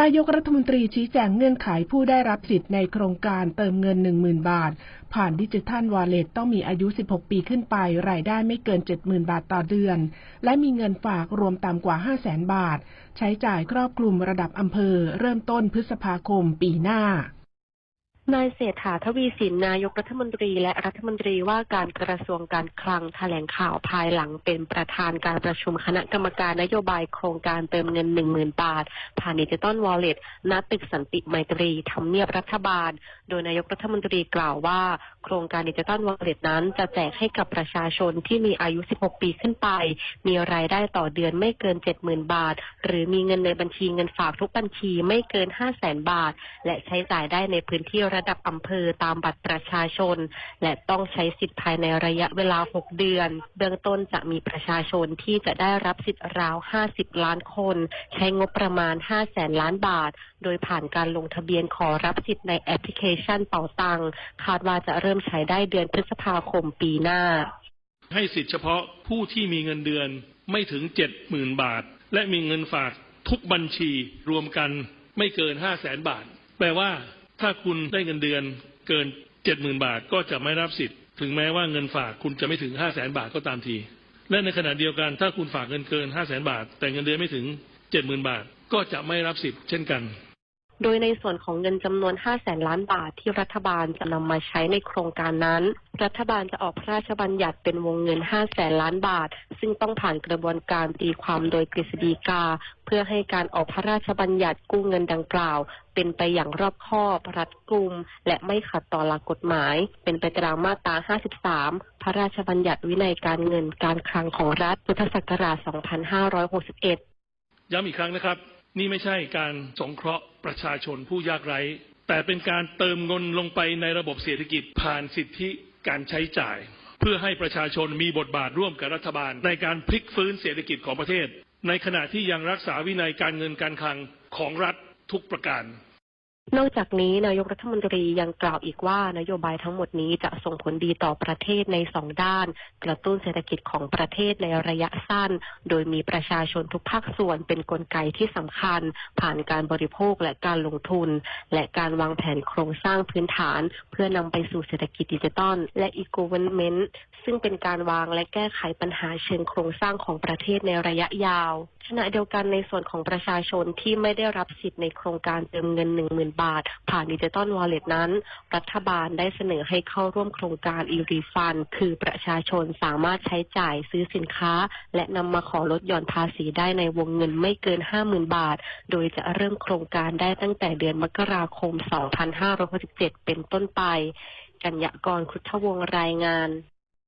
นายกรัฐมนตรีชี้แจงเงื่อนไขผู้ได้รับสิทธิ์ในโครงการเติมเงิน 10,000 บาท ผ่านดิจิทัลวอลเล็ตต้องมีอายุ 16 ปีขึ้นไป รายได้ไม่เกิน 70,000 บาทต่อเดือน และมีเงินฝากรวมต่ำกว่า 500,000 บาท ใช้จ่ายครอบคลุมระดับอำเภอ เริ่มต้นพฤษภาคมปีหน้า นายเศรษฐาทวีสินนายกรัฐมนตรีและรัฐมนตรีว่าการกระทรวงการคลังแถลงข่าวภายหลังเป็นประธานการประชุมคณะกรรมการนโยบายโครงการเติมเงิน 10,000 บาท ผ่านดิจิตอลวอลเล็ตณตึกสันติไมตรีทำเนียบรัฐบาล โดยนายกรัฐมนตรีกล่าวว่า โครงการดิจิตอลวอลเล็ตนั้น จะแจกให้กับประชาชนที่มีอายุ 16 ปีขึ้นไป มีรายได้ต่อเดือนไม่เกิน 70,000 บาท หรือมีเงินในบัญชีเงินฝากทุกบัญชีไม่เกิน 500,000 บาท และใช้จ่ายได้ในพื้นที่ระดับอำเภอตามบัตรประชาชน และต้องใช้สิทธิ์ภายในระยะเวลา 6 เดือน เบื้องต้นจะมีประชาชนที่จะได้รับสิทธิ์ราว 50 ล้านคน ใช้งบประมาณ5แสนล้านบาท โดยผ่านการลงทะเบียนขอรับสิทธิ์ในแอปพลิเคชันเป๋าตังคาดว่าจะเริ่มใช้ได้เดือนพฤษภาคมปีหน้า ให้สิทธิเฉพาะผู้ที่มีเงินเดือนไม่ถึง70,000บาท และมีเงินฝากทุกบัญชีรวมกันไม่เกิน5 0 0แสนบาท แปลว่า ถ้าคุณได้เงินเดือนเกิน70,000บาทก็จะไม่รับสิทธิ์ถึงแม้ว่าเงินฝากคุณจะไม่ถึง5 0 0แสนบาทก็ตามที และในขณะเดียวกัน ถ้าคุณฝากเงินเกิน5 0 0แสนบาท แต่เงินเดือนไม่ถึง70,000บาท ก็จะไม่รับสิทธิ์เช่นกัน โดยในส่วนของเงินจำนวน5แสนล้านบาทที่รัฐบาลจะนำมาใช้ในโครงการนั้น รัฐบาลจะออกพระราชบัญญัติเป็นวงเงิน5แสนล้านบาท ซึ่งต้องผ่านกระบวนการตีความโดยกฤษฎีกา เพื่อให้การออกพระราชบัญญัติกู้เงินดังกล่าว เป็นไปอย่างรอบคอบรัดกุม และไม่ขัดต่อหลักกฎหมาย เป็นไปตามมาตรา 53 พระราชบัญญัติวินัยการเงินการคลังของรัฐพุทธศักราช 2561 ย้ำอีกครั้งนะครับ นี่ไม่ใช่การสงเคราะห์ประชาชนผู้ยากไร้ แต่เป็นการเติมเงินลงไปในระบบเศรษฐกิจผ่านสิทธิการใช้จ่าย เพื่อให้ประชาชนมีบทบาทร่วมกับรัฐบาล ในการพลิกฟื้นเศรษฐกิจของประเทศ ในขณะที่ยังรักษาวินัยการเงินการคลังของรัฐทุกประการ นอกจากนี้นายกรัฐมนตรียังกล่าวอีกว่านโยบายทั้งหมดนี้จะส่งผลดีต่อประเทศในสองด้าน กระตุ้นเศรษฐกิจของประเทศในระยะสั้น โดยมีประชาชนทุกภาคส่วนเป็นนกลไกที่สำคัญ ผ่านการบริโภคและการลงทุน และการวางแผนโครงสร้างพื้นฐาน เพื่อนำไปสู่เศรษฐกิจดิจิตอลและอี ซึ่งเป็นการวางและแก้ไขปัญหาเชิงโครงสร้างของประเทศในระยะยาว ขณะเดียวกันในส่วนของประชาชนที่ไม่ได้รับสิทธิ์ในโครงการเติมเงิน 10,000 บาท ผ่านดิจิตอลวอลเล็ตนั้น รัฐบาลได้เสนอให้เข้าร่วมโครงการอีรีฟัน คือประชาชนสามารถใช้จ่ายซื้อสินค้า และนำมาขอลดหย่อนภาษีได้ในวงเงินไม่เกิน 50,000 บาท โดยจะเริ่มโครงการได้ตั้งแต่เดือนมกราคม 2567 เป็นต้นไป กัญญากรคุทวงรายงาน